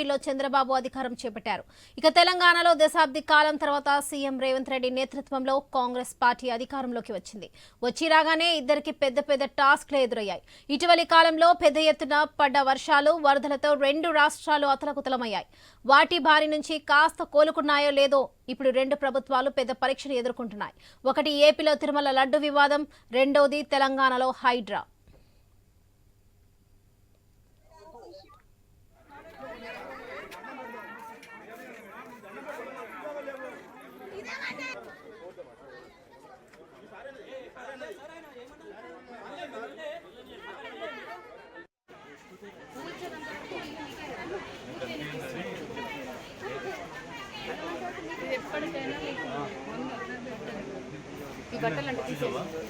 ఏపీలో చంద్రబాబు అధికారం చేపట్టారు. ఇక తెలంగాణలో దశాబ్ది కాలం తర్వాత సీఎం రేవంత్ రెడ్డి నేతృత్వంలో కాంగ్రెస్ పార్టీ అధికారంలోకి వచ్చింది. వచ్చి రాగానే ఇద్దరికి పెద్ద పెద్ద టాస్క్లు ఎదురయ్యాయి. ఇటీవలి కాలంలో పెద్ద ఎత్తున పడ్డ వర్షాలు వరదలతో రెండు రాష్ట్రాలు అతలకుతలమయ్యాయి. వాటి బారి నుంచి కాస్త కోలుకున్నాయో లేదో ఇప్పుడు రెండు ప్రభుత్వాలు పెద్ద పరీక్షలు ఎదుర్కొంటున్నాయి. ఒకటి ఏపీలో తిరుమల లడ్డు వివాదం రెండోది తెలంగాణలో హైడ్రా. ఈ అంటే తీసేసి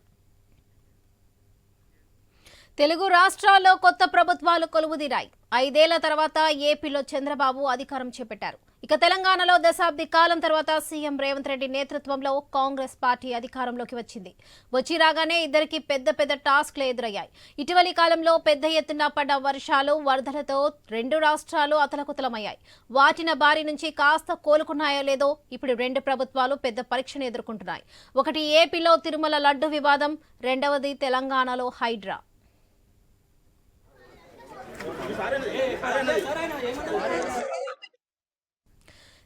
తెలుగు రాష్ట్రాల్లో కొత్త ప్రభుత్వాలు కొలువుదీరాయి. ఐదేళ్ళ తర్వాత ఏపీలో చంద్రబాబు అధికారం చేపట్టారు. ఇక తెలంగాణలో దశాబ్ది కాలం తర్వాత సీఎం రేవంత్ రెడ్డి నేతృత్వంలో కాంగ్రెస్ పార్టీ అధికారంలోకి వచ్చింది. వచ్చి రాగానే ఇద్దరికి పెద్ద పెద్ద టాస్క్లు ఎదురయ్యాయి. ఇటీవలి కాలంలో పెద్ద ఎత్తున పడ్డ వర్షాలు వరదలతో రెండు రాష్ట్రాలు అతలకుతలమయ్యాయి. వాటిన బారి నుంచి కాస్త కోలుకున్నాయో లేదో ఇప్పుడు రెండు ప్రభుత్వాలు పెద్ద పరీక్షను ఎదుర్కొంటున్నాయి. ఒకటి ఏపీలో తిరుమల లడ్డు వివాదం రెండవది తెలంగాణలో హైడ్రా. సరేనా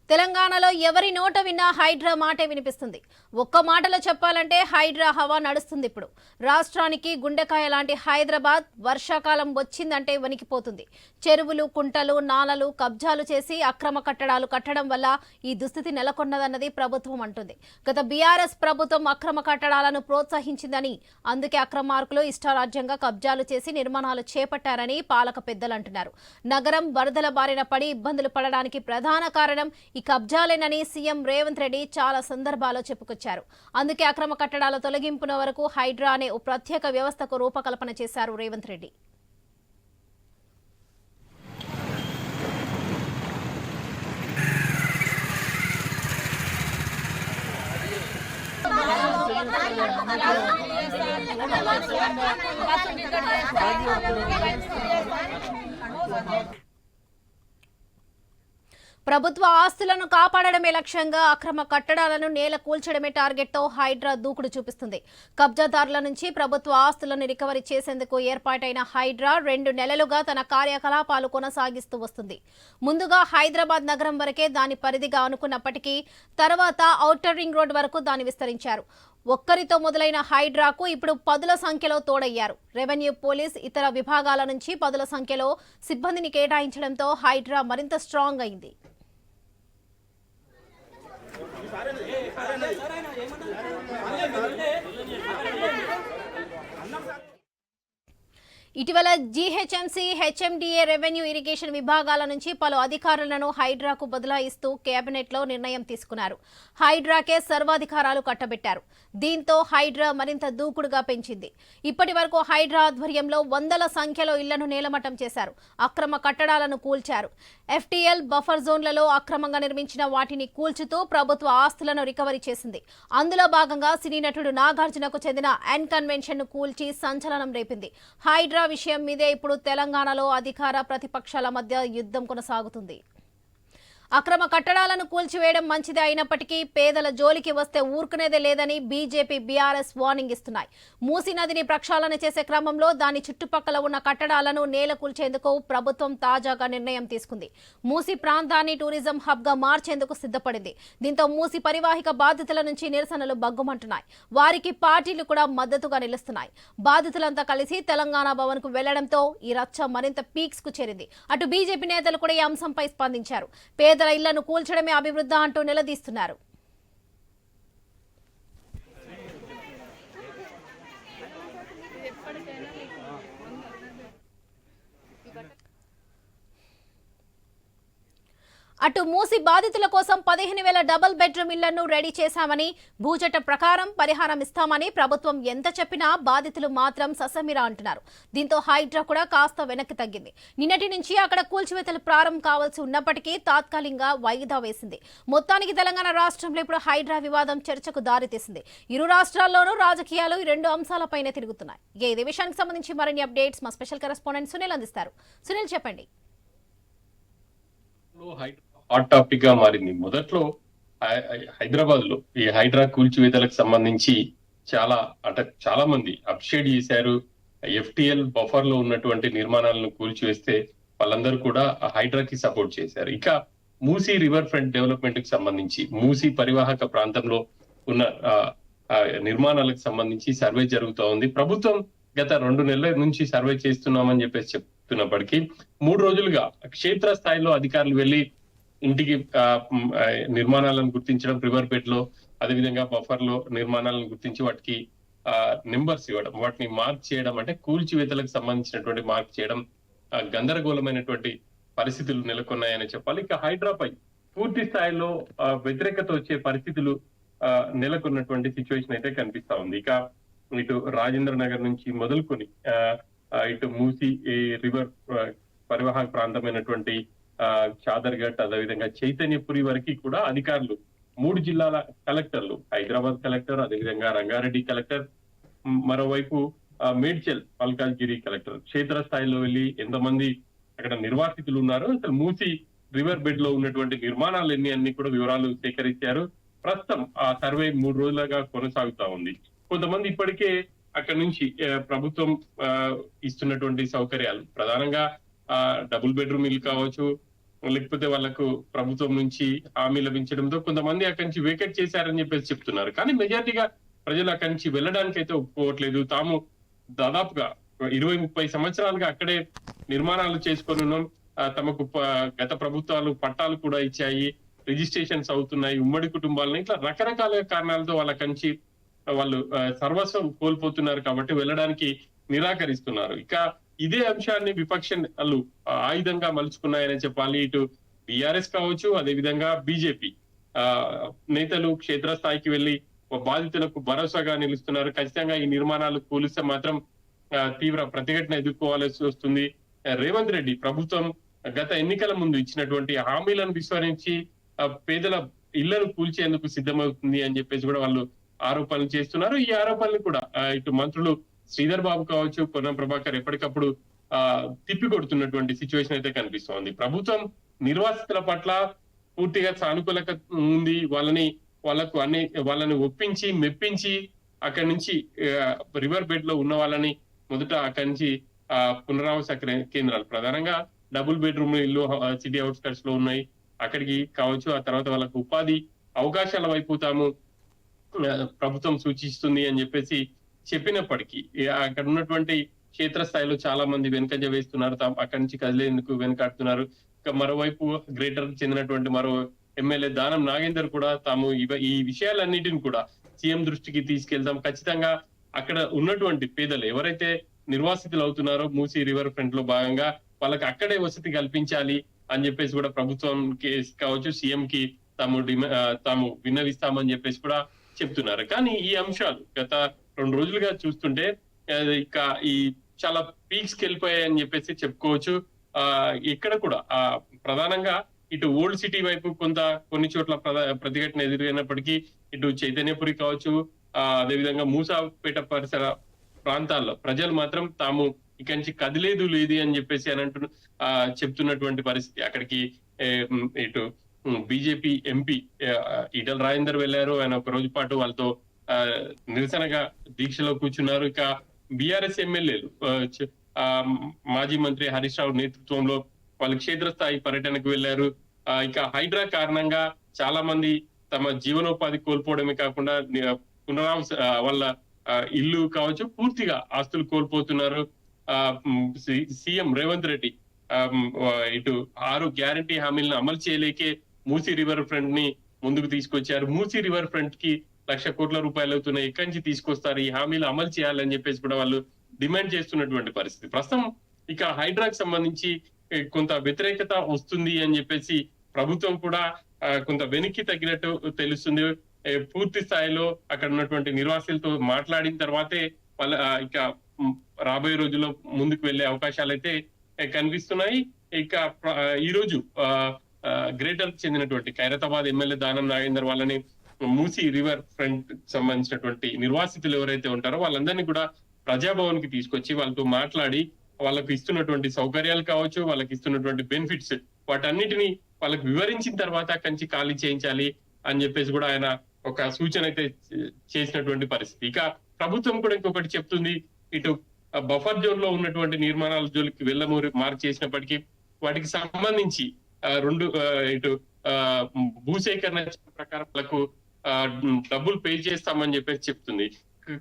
తెలంగాణలో ఎవరి నోట విన్నా హైడ్రా మాటే వినిపిస్తుంది. ఒక్క మాటలో చెప్పాలంటే హైడ్రా హవా నడుస్తుంది ఇప్పుడు. రాష్ట్రానికి గుండెకాయ లాంటి హైదరాబాద్ వర్షాకాలం వచ్చిందంటే వణికిపోతుంది. చెరువులు కుంటలు నాలలు కబ్జాలు చేసి అక్రమ కట్టడాలు కట్టడం వల్ల ఈ దుస్థితి నెలకొన్నదన్నది ప్రభుత్వం అంటుంది. గత బీఆర్ఎస్ ప్రభుత్వం అక్రమ కట్టడాలను ప్రోత్సహించిందని అందుకే అక్రమార్కులు ఇష్టారాజ్యంగా కబ్జాలు చేసి నిర్మాణాలు చేపట్టారని పాలక పెద్దలు అంటున్నారు. నగరం వరదల బారిన పడి ఇబ్బందులు పడడానికి ప్రధాన కారణం ఈ కబ్జాలేనని సీఎం రేవంత్ రెడ్డి చాలా సందర్భాల్లో చెప్పుకొచ్చారు. అందుకే అక్రమ కట్టడాల తొలగింపున వరకు హైడ్రా అనే ఓ ప్రత్యేక వ్యవస్థకు రూపకల్పన చేశారు రేవంత్ రెడ్డి. ప్రభుత్వ ఆస్తులను కాపాడడమే లక్ష్యంగా అక్రమ కట్టడాలను నేల కూల్చడమే టార్గెట్తో హైడ్రా దూకుడు చూపిస్తుంది. కబ్జాదారుల నుంచి ప్రభుత్వ ఆస్తులను రికవరీ చేసేందుకు ఏర్పాటైన హైడ్రా రెండు నెలలుగా తన కార్యకలాపాలు కొనసాగిస్తూ వస్తుంది. ముందుగా హైదరాబాద్ నగరం వరకే దాని పరిధిగా అనుకున్నప్పటికీ తర్వాత ఔటర్ రింగ్ రోడ్ వరకు దాన్ని విస్తరించారు. ఒక్కరితో మొదలైన హైడ్రాకు ఇప్పుడు పదుల సంఖ్యలో తోడయ్యారు. రెవెన్యూ పోలీస్ ఇతర విభాగాల నుంచి పదుల సంఖ్యలో సిబ్బందిని కేటాయించడంతో హైడ్రా మరింత స్ట్రాంగ్ అయింది. Vai, vai, vai. ఇటీవల జీహెచ్ఎంసీ హెచ్ఎండిఏ రెవెన్యూ ఇరిగేషన్ విభాగాల నుంచి పలు అధికారులను హైడ్రాకు బదలాయిస్తూ కేబినెట్లో నిర్ణయం తీసుకున్నారు. హైడ్రాకే సర్వాధికారాలు కట్టబెట్టారు. దీంతో హైడ్రా మరింత దూకుడుగా పెంచింది. ఇప్పటి వరకు హైడ్రా ఆధ్వర్యంలో వందల సంఖ్యలో ఇళ్ళను నేలమట్టం చేశారు. అక్రమ కట్టడాలను కూల్చారు. ఎఫ్టీఎల్ బఫర్ జోన్లలో అక్రమంగా నిర్మించిన వాటిని కూల్చుతూ ప్రభుత్వ ఆస్తులను రికవరీ చేసింది. అందులో భాగంగా సినీ నటుడు నాగార్జునకు చెందిన ఎన్ కన్వెన్షన్ను కూల్చి సంచలనం రేపింది. హైడ్రా విషయం మీదే ఇప్పుడు తెలంగాణలో అధికార ప్రతిపక్షాల మధ్య యుద్ధం కొనసాగుతుంది. అక్రమ కట్టడాలను కూల్చివేయడం మంచిదే అయినప్పటికీ పేదల జోలికి వస్తే ఊరుకునేదే లేదని బీజేపీ బీఆర్ఎస్ వార్నింగ్ ఇస్తున్నాయి. మూసీ నదిని ప్రక్షాళన చేసే క్రమంలో దాని చుట్టుపక్కల ఉన్న కట్టడాలను నేల కూల్చేందుకు ప్రభుత్వం తాజాగా నిర్ణయం తీసుకుంది. మూసీ ప్రాంతాన్ని టూరిజం హబ్గా మార్చేందుకు సిద్ధపడింది. దీంతో మూసీ పరివాహిక బాధితుల నుంచి నిరసనలు బగ్గుమంటున్నాయి వారికి పార్టీలు కూడా మద్దతుగా నిలుస్తున్నాయి. బాధితులంతా కలిసి తెలంగాణ భవన్కు వెళ్ళడంతో ఈ రచ్చ మరింత పీక్స్కు చేరింది. అటు బీజేపీ నేతలు కూడా ఈ అంశంపై స్పందించారు. పేదల ఇళ్ళను కూల్చడమే అభివృద్ధి అంటూ నిలదీస్తున్నారు. అటు మూసి బాధితుల కోసం పదిహేను వేల డబుల్ బెడ్రూమ్ ఇళ్ళను రెడీ చేశామని భూచట్ట ప్రకారం పరిహారం ఇస్తామని ప్రభుత్వం ఎంత చెప్పినా బాధితులు మాత్రం ససమిరా అంటున్నారు. దీంతో హైడ్రా కూడా కాస్త వెనక్కి తగ్గింది. నిన్నటి నుంచి అక్కడ కూల్చివేతలు ప్రారంభం కావాల్సి ఉన్నప్పటికీ తాత్కాలికంగా వాయిదా వేసింది. మొత్తానికి తెలంగాణ రాష్ట్రంలో ఇప్పుడు హైడ్రా వివాదం చర్చకు దారితీసింది. ఇరు రాష్ట్రాల్లోనూ రాజకీయాలు ఈ రెండు అంశాలపైనే తిరుగుతున్నాయి. ఇక ఇదే విషయానికి సంబంధించి మరిన్ని అప్డేట్స్ మా స్పెషల్ కరెస్పాండెంట్ సునీల్ అందిస్తారు. సునీల్ చెప్పండి. హైడ్రా హాట్ టాపిక్గా మారింది. మొదట్లో హైదరాబాద్లో ఈ హైడ్రా కూల్చివేతలకు సంబంధించి చాలా అట చాలా మంది అప్షేడ్ చేశారు. ఎఫ్టిఎల్ బఫర్లో ఉన్నటువంటి నిర్మాణాలను కూల్చివేస్తే వాళ్ళందరూ కూడా హైడ్రాకి సపోర్ట్ చేశారు. ఇక మూసీ రివర్ ఫ్రంట్ డెవలప్మెంట్కి సంబంధించి మూసీ పరివాహక ప్రాంతంలో ఉన్న నిర్మాణాలకు సంబంధించి సర్వే జరుగుతూ ఉంది. ప్రభుత్వం గత రెండు నెలల నుంచి సర్వే చేస్తున్నామని చెప్పేసి చెప్తున్నప్పటికీ మూడు రోజులుగా క్షేత్ర స్థాయిలో అధికారులు వెళ్ళి ఇంటికి నిర్మాణాలను గుర్తించడం రివర్ బెడ్లో అదేవిధంగా బఫర్లో నిర్మాణాలను గుర్తించి వాటికి ఆ నెంబర్స్ ఇవ్వడం వాటిని మార్క్ చేయడం అంటే కూల్చివేతలకు సంబంధించినటువంటి మార్క్ చేయడం గందరగోళమైనటువంటి పరిస్థితులు నెలకొన్నాయని చెప్పాలి. ఇక హైడ్రాపై పూర్తి స్థాయిలో వ్యతిరేకత వచ్చే పరిస్థితులు ఆ, నెలకొన్నటువంటి సిచ్యువేషన్ అయితే కనిపిస్తా ఉంది. ఇక ఇటు రాజేంద్ర నగర్ నుంచి మొదలుకొని ఇటు మూసి ఈ రివర్ పరివాహక ప్రాంతమైనటువంటి ఆ, చాదర్ఘట్ అదేవిధంగా చైతన్యపురి వరకు కూడా అధికారులు మూడు జిల్లాల కలెక్టర్లు హైదరాబాద్ కలెక్టర్ అదేవిధంగా రంగారెడ్డి కలెక్టర్ మరోవైపు మేడ్చల్ మల్కాజ్గిరి కలెక్టర్. క్షేత్ర స్థాయిలో వెళ్ళి ఎంతమంది అక్కడ నిర్వాసితులు ఉన్నారు అసలు మూసి రివర్ బెడ్లో ఉన్నటువంటి నిర్మాణాలు ఎన్ని అన్ని కూడా వివరాలు సేకరించారు. ప్రస్తుతం ఆ సర్వే మూడు రోజులుగా కొనసాగుతా ఉంది. కొంతమంది ఇప్పటికే అక్కడ నుంచి ప్రభుత్వం ఆ, ఇస్తున్నటువంటి సౌకర్యాలు. ప్రధానంగా ఆ డబుల్ బెడ్రూమ్ ఇల్లు కావచ్చు లేకపోతే వాళ్ళకు ప్రభుత్వం నుంచి హామీ లభించడంతో కొంతమంది అక్కడి నుంచి వేకెట్ చేశారని చెప్పేసి చెప్తున్నారు. కానీ మెజార్టీగా ప్రజలు అక్కడి నుంచి వెళ్ళడానికి అయితే ఒప్పుకోవట్లేదు. తాము దాదాపుగా ఇరవై ముప్పై సంవత్సరాలుగా అక్కడే నిర్మాణాలు చేసుకొని ఉన్నాం. తమకు ప- గత ప్రభుత్వాలు పట్టాలు కూడా ఇచ్చాయి. రిజిస్ట్రేషన్స్ అవుతున్నాయి. ఉమ్మడి కుటుంబాలను ఇట్లా రకరకాల కారణాలతో వాళ్ళ కంచి వాళ్ళు సర్వస్వం కోల్పోతున్నారు కాబట్టి వెళ్ళడానికి నిరాకరిస్తున్నారు. ఇక ఇదే అంశాన్ని విపక్షాలు ఆయుధంగా మలుచుకున్నాయని చెప్పాలి. ఇటు బీఆర్ఎస్ కావచ్చు అదే విధంగా బీజేపీ నేతలు క్షేత్రస్థాయికి వెళ్ళి బాధితులకు భరోసాగా నిలుస్తున్నారు. ఖచ్చితంగా ఈ నిర్మాణాలు కూలిస్తే మాత్రం తీవ్ర ప్రతిఘటన ఎదుర్కోవాల్సి వస్తుంది. రేవంత్ రెడ్డి ప్రభుత్వం గత ఎన్నికల ముందు ఇచ్చినటువంటి హామీలను విస్మరించి పేదల ఇళ్ళను కూల్చేందుకు సిద్ధమవుతుంది అని చెప్పేసి కూడా వాళ్ళు ఆరోపణలు చేస్తున్నారు. ఈ ఆరోపణలు కూడా ఇటు మంత్రులు శ్రీధర్ బాబు కావచ్చు పొన్నం ప్రభాకర్ ఎప్పటికప్పుడు ఆ తిప్పి కొడుతున్నటువంటి సిచ్యువేషన్ అయితే కనిపిస్తోంది. ప్రభుత్వం నిర్వాసితుల పట్ల పూర్తిగా సానుకూలత ఉంది. వాళ్ళని వాళ్ళకు అన్ని వాళ్ళని ఒప్పించి మెప్పించి అక్కడి నుంచి రివర్ బెడ్లో ఉన్న వాళ్ళని మొదట అక్కడి నుంచి ఆ పునరావాస కేంద్రాలు ప్రధానంగా డబుల్ బెడ్రూమ్ ఇల్లు సిటీ అవుట్స్కట్స్లో ఉన్నాయి. అక్కడికి కావచ్చు ఆ తర్వాత వాళ్ళకు ఉపాధి అవకాశాల వైపు తాము ప్రభుత్వం సూచిస్తుంది అని చెప్పేసి చెప్పినప్పటికీ అక్కడ ఉన్నటువంటి క్షేత్రస్థాయిలో చాలా మంది వెనుకంజ వేస్తున్నారు తాము అక్కడి నుంచి కదిలేందుకు వెనుకాడుతున్నారు. మరోవైపు గ్రేటర్ చెందినటువంటి మరో ఎమ్మెల్యే దానం నాగేందర్ కూడా తాము ఇవ- ఈ విషయాలన్నిటిని కూడా సీఎం దృష్టికి తీసుకెళ్తాం ఖచ్చితంగా అక్కడ ఉన్నటువంటి పేదలు ఎవరైతే నిర్వాసితులు అవుతున్నారో మూసీ రివర్ ఫ్రంట్లో భాగంగా వాళ్ళకి అక్కడే వసతి కల్పించాలి అని చెప్పేసి కూడా ప్రభుత్వం కావచ్చు సీఎం కి తాము డిమా- తాము విన్నవిస్తామని చెప్పేసి కూడా చెప్తున్నారు. కానీ ఈ అంశాలు గత రెండు రోజులుగా చూస్తుంటే ఇక ఈ చాలా పీక్స్కి అని చెప్పేసి చెప్పుకోవచ్చు. ఆ ఇక్కడ కూడా ఆ ప్రధానంగా ఇటు ఓల్డ్ సిటీ వైపు కొంత కొన్ని చోట్ల ప్రతిఘటన ఎదురైనప్పటికీ ఇటు చైతన్యపురి కావచ్చు ఆ అదేవిధంగా మూసాపేట పరిసర ప్రాంతాల్లో ప్రజలు మాత్రం తాము ఇక్కడి నుంచి కదిలేదు లేదు అని చెప్పేసి అని అంటు ఆ చెప్తున్నటువంటి పరిస్థితి. అక్కడికి ఇటు బీజేపీ ఎంపీ ఈటల రాజేందర్ వెళ్ళారు. ఆయన ఒక రోజు పాటు వాళ్ళతో నిరసనగా దీక్షలో కూర్చున్నారు ఇక బీఆర్ఎస్ ఎమ్మెల్యేలు. మాజీ మంత్రి హరీష్ రావు నేతృత్వంలో వాళ్ళు క్షేత్రస్థాయి పర్యటనకు వెళ్ళారు ఆ, ఇక హైడ్రా కారణంగా చాలా మంది తమ జీవనోపాధి కోల్పోవడమే కాకుండా పునరావస వాళ్ళ ఇల్లు కావచ్చు పూర్తిగా ఆస్తులు కోల్పోతున్నారు. ఆ, సి- సీఎం రేవంత్ రెడ్డి ఇటు ఆరు గ్యారంటీ హామీలను అమలు చేయలేకే మూసీ రివర్ ఫ్రంట్ని ముందుకు తీసుకొచ్చారు. మూసీ రివర్ ఫ్రంట్కి లక్ష కోట్ల రూపాయలు అవుతున్నాయి ఇక్కడి నుంచి తీసుకొస్తారు ఈ హామీలు అమలు చేయాలని చెప్పేసి కూడా వాళ్ళు డిమాండ్ చేస్తున్నటువంటి పరిస్థితి. ప్రస్తుతం ఇక హైడ్రాకి సంబంధించి కొంత వ్యతిరేకత వస్తుంది అని చెప్పేసి ప్రభుత్వం కూడా కొంత వెనక్కి తగ్గినట్టు తెలుస్తుంది. పూర్తి స్థాయిలో అక్కడ ఉన్నటువంటి నిర్వాసులతో మాట్లాడిన తర్వాతే వాళ్ళ ఇక రాబోయే రోజుల్లో ముందుకు వెళ్ళే అవకాశాలు అయితే కనిపిస్తున్నాయి. ఇక ఈ రోజు ఆ, గ్రేటర్కి చెందినటువంటి ఖైరతాబాద్ ఎమ్మెల్యే దానం నాగేందర్ వాళ్ళని మూసి రివర్ ఫ్రంట్ సంబంధించినటువంటి నిర్వాసితులు ఎవరైతే ఉంటారో వాళ్ళందరినీ కూడా ప్రజాభవన్కి తీసుకొచ్చి వాళ్ళతో మాట్లాడి వాళ్ళకు ఇస్తున్నటువంటి సౌకర్యాలు కావచ్చు వాళ్ళకి ఇస్తున్నటువంటి బెనిఫిట్స్ వాటన్నిటిని వాళ్ళకి వివరించిన తర్వాత కంచి ఖాళీ చేయించాలి అని చెప్పేసి కూడా ఆయన ఒక సూచన అయితే చేసినటువంటి పరిస్థితి. ఇక ప్రభుత్వం కూడా ఇంకొకటి చెప్తుంది. ఇటు బఫర్ జోన్లో ఉన్నటువంటి నిర్మాణాల జోలికి వెళ్ళమూరి మార్క్ చేసినప్పటికీ వాటికి సంబంధించి రెండు ఇటు ఆ, భూసేకరణ ప్రకారం వాళ్ళకు డబ్బులు పే చేస్తామని చెప్పేసి చెప్తుంది.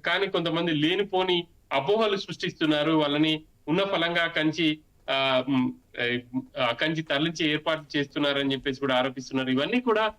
కానీ కొంతమంది లేనిపోని అపోహలు సృష్టిస్తున్నారు. వాళ్ళని ఉన్న ఫలంగా కంచి ఆ కంచి తరలించి ఏర్పాటు చేస్తున్నారని చెప్పేసి కూడా ఆరోపిస్తున్నారు. ఇవన్నీ కూడా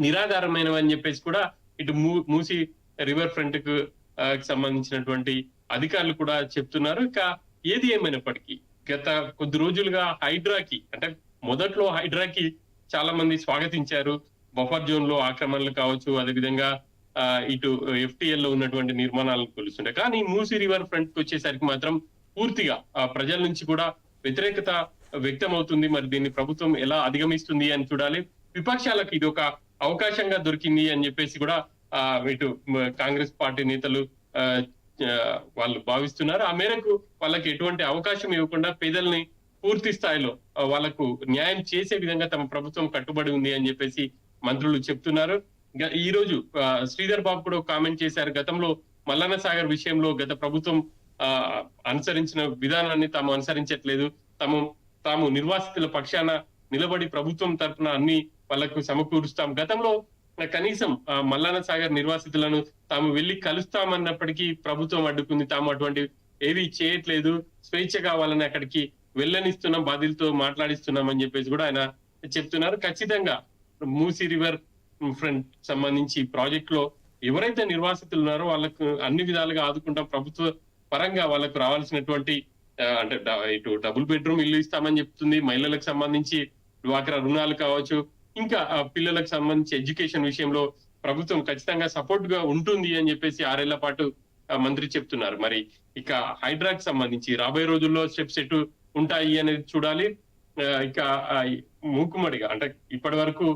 నిరాధారమైనవని చెప్పేసి కూడా ఇటు మూ- మూసి రివర్ ఫ్రంట్కు కి సంబంధించినటువంటి అధికారులు కూడా చెప్తున్నారు. ఇక ఏది ఏమైనప్పటికీ గత కొద్ది రోజులుగా హైడ్రాకి అంటే మొదట్లో హైడ్రాకి చాలా మంది స్వాగతించారు. బఫర్ జోన్లో ఆక్రమణలు కావచ్చు అదేవిధంగా ఆ, ఇటు ఎఫ్టిఎల్లో ఉన్నటువంటి నిర్మాణాలను కొలుస్తుండే. కానీ మూసి రివర్ ఫ్రంట్కి వచ్చేసరికి మాత్రం పూర్తిగా ఆ, ప్రజల నుంచి కూడా వ్యతిరేకత వ్యక్తం అవుతుంది మరి దీన్ని ప్రభుత్వం ఎలా అధిగమిస్తుంది అని చూడాలి. విపక్షాలకు ఇది ఒక అవకాశంగా దొరికింది అని చెప్పేసి కూడా ఆ, ఇటు కాంగ్రెస్ పార్టీ నేతలు వాళ్ళు భావిస్తున్నారు. ఆ మేరకు వాళ్ళకి ఎటువంటి అవకాశం ఇవ్వకుండా పేదల్ని పూర్తి స్థాయిలో వాళ్ళకు న్యాయం చేసే విధంగా తమ ప్రభుత్వం కట్టుబడి ఉంది అని చెప్పేసి మంత్రులు చెప్తున్నారు. ఈ రోజు శ్రీధర్ బాబు కూడా కామెంట్ చేశారు. గతంలో మల్లన్న సాగర్ విషయంలో గత ప్రభుత్వం ఆ, అనుసరించిన విధానాన్ని తాము అనుసరించట్లేదు. తాము తాము నిర్వాసితుల పక్షాన నిలబడి ప్రభుత్వం తరఫున అన్ని వాళ్ళకు సమకూరుస్తాం. గతంలో కనీసం మల్లన్న సాగర్ నిర్వాసితులను తాము వెళ్ళి కలుస్తామన్నప్పటికీ ప్రభుత్వం అడ్డుకుంది. తాము అటువంటి ఏవి చేయట్లేదు. స్వేచ్ఛగా వాళ్ళని అక్కడికి వెళ్ళనిస్తున్నాం. బాధితులతో మాట్లాడిస్తున్నాం అని చెప్పేసి కూడా ఆయన చెప్తున్నారు. ఖచ్చితంగా మూసీ రివర్ ఫ్రంట్ సంబంధించి ప్రాజెక్ట్లో ఎవరైతే నిర్వాసితులు ఉన్నారో వాళ్ళకు అన్ని విధాలుగా ఆదుకుంటాం ప్రభుత్వ పరంగా వాళ్ళకు రావాల్సినటువంటి అంటే ఇటు డబుల్ బెడ్రూమ్ ఇల్లు ఇస్తామని చెప్తుంది. మహిళలకు సంబంధించి డ్వాక్రా రుణాలు కావచ్చు. ఇంకా పిల్లలకు సంబంధించి ఎడ్యుకేషన్ విషయంలో ప్రభుత్వం ఖచ్చితంగా సపోర్ట్గా ఉంటుంది అని చెప్పేసి ఆరేళ్ళ పాటు మంత్రి చెప్తున్నారు. మరి ఇక హైడ్రాక్ సంబంధించి రాబోయే రోజుల్లో స్టెప్స్ ఎటు ఉంటాయి అనేది చూడాలి. ఇక మూకుమడిగా మూకుమ్మడిగా అంటే ఇప్పటి వరకు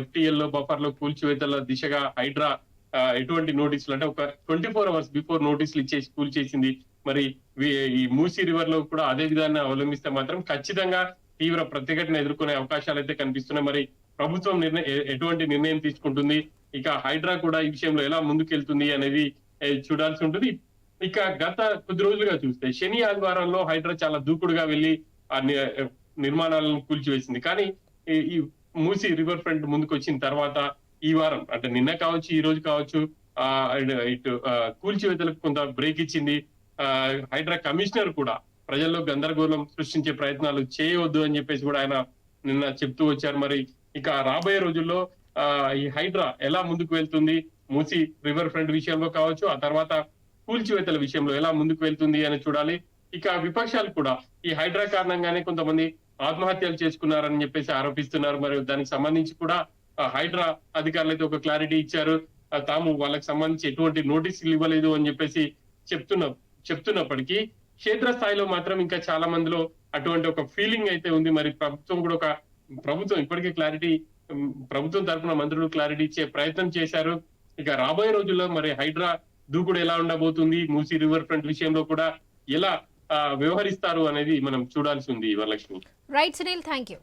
ఎఫ్టిఎల్లో బఫర్లో కూల్చివేతల దిశగా హైడ్రా ఎటువంటి నోటీసులు? అంటే ఒక ట్వంటీ ఫోర్ అవర్స్ బిఫోర్ నోటీసులు ఇచ్చేసి కూల్ చేసింది. మరి ఈ మూసీ రివర్లో కూడా అదే విధాన్ని అవలంబిస్తే మాత్రం ఖచ్చితంగా తీవ్ర ప్రతిఘటన ఎదుర్కొనే అవకాశాలు అయితే కనిపిస్తున్నాయి. మరి ప్రభుత్వం నిర్ణయం ఎటువంటి నిర్ణయం తీసుకుంటుంది? ఇక హైడ్రా కూడా ఈ విషయంలో ఎలా ముందుకెళ్తుంది అనేది చూడాల్సి ఉంటుంది. ఇక గత కొద్ది రోజులుగా చూస్తే శని ఆదివారంలో హైడ్రా చాలా దూకుడుగా వెళ్ళి ఆ నిర్మాణాలను కూల్చివేసింది. కానీ ఈ మూసి రివర్ ఫ్రంట్ ముందుకు వచ్చిన తర్వాత ఈ వారం అంటే నిన్న కావచ్చు ఈ రోజు కావచ్చు ఆ ఇటు- కూల్చివేతలకు కొంత బ్రేక్ ఇచ్చింది. ఆ, హైడ్రా కమిషనర్ కూడా ప్రజల్లో గందరగోళం సృష్టించే ప్రయత్నాలు చేయవద్దు అని చెప్పేసి కూడా ఆయన నిన్న చెప్తూ వచ్చారు. మరి ఇక రాబోయే రోజుల్లో ఆ ఈ హైడ్రా ఎలా ముందుకు వెళ్తుంది? మూసి రివర్ ఫ్రంట్ విషయంలో కావచ్చు ఆ తర్వాత కూల్చివేతల విషయంలో ఎలా ముందుకు వెళ్తుంది అని చూడాలి. ఇక విపక్షాలు కూడా ఈ హైడ్రా కారణంగానే కొంతమంది ఆత్మహత్యలు చేసుకున్నారని చెప్పేసి ఆరోపిస్తున్నారు. మరి దానికి సంబంధించి కూడా హైడ్రా అధికారులు అయితే ఒక క్లారిటీ ఇచ్చారు. తాము వాళ్ళకి సంబంధించి ఎటువంటి నోటీసులు ఇవ్వలేదు అని చెప్పేసి చెప్తున్న చెప్తున్నప్పటికీ క్షేత్ర స్థాయిలో మాత్రం ఇంకా చాలా మందిలో అటువంటి ఒక ఫీలింగ్ అయితే ఉంది. మరి ప్రభుత్వం కూడా ఒక ప్రభుత్వం ఇప్పటికే క్లారిటీ ప్రభుత్వం తరఫున మంత్రులు క్లారిటీ ఇచ్చే ప్రయత్నం చేశారు. ఇక రాబోయే రోజుల్లో మరి హైడ్రా దూకుడు ఎలా ఉండబోతుంది? మూసీ రివర్ ఫ్రంట్ విషయంలో కూడా ఎలా వ్యవహరిస్తారు అనేది మనం చూడాల్సి ఉంది Varalakshmi. Right Sunil thank you